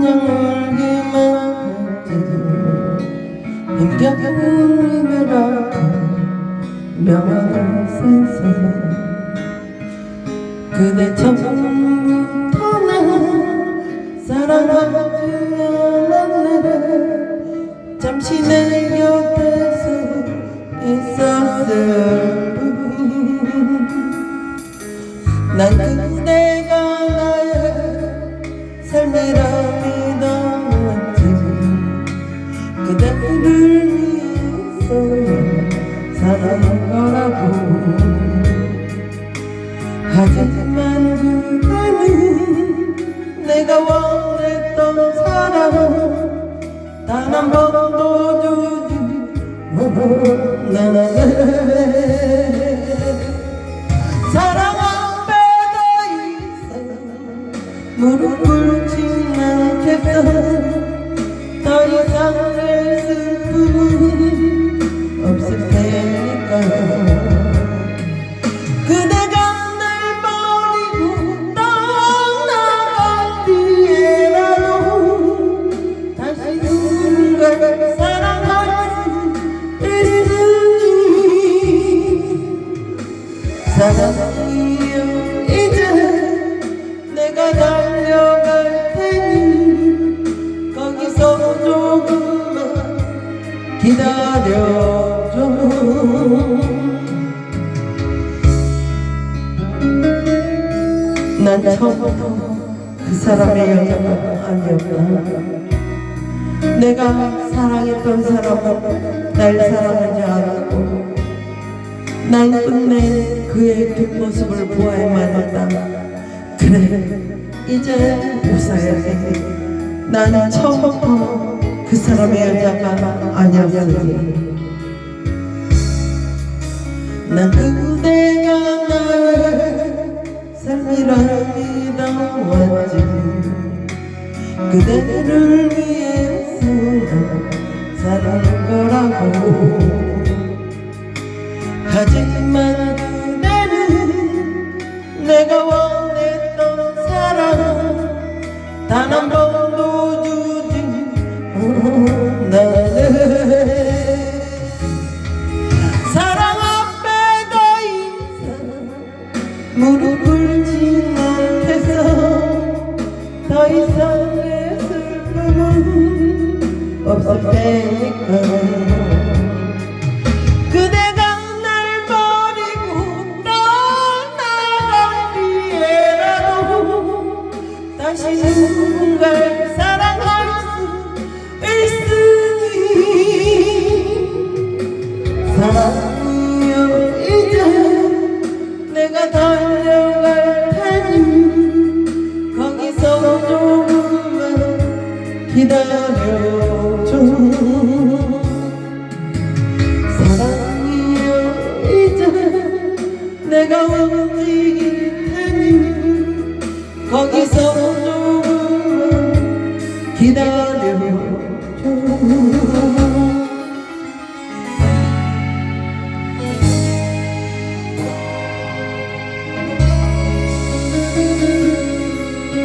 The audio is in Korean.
혼자 멀기만 했대도 힘겹은 우리들 앞에 명함을 쓴소리 그대 처음부터 나 사랑하지 않았네 잠시 내 곁에서 있었을 뿐난 그대가 나의 삶이라 사는 거라고. 하지만 그대는 내가 원했던 사랑 단 한 번도 주지 못하네 사랑이여 이제 내가 달려갈 테니 거기서 조금만 기다려줘. 난 처음부터 그 사람의 여자가 아니었다. 내가 사랑했던 사람은 날 사랑하지 않았고 난 끝내 그의 뒷모습을 보아야만 했다. 그래 이제 웃어야지 난 처음부터 그 사람의 여자가 아니었으니. 난 그대가 나의 삶이라 믿어왔지. 그대를 위해 단한 사랑은 이제 내가 달려갈 테니 거기서 조금만 기다려줘. 사랑이여 이제 내가 움직일 테니 거기서 조금만 기다려.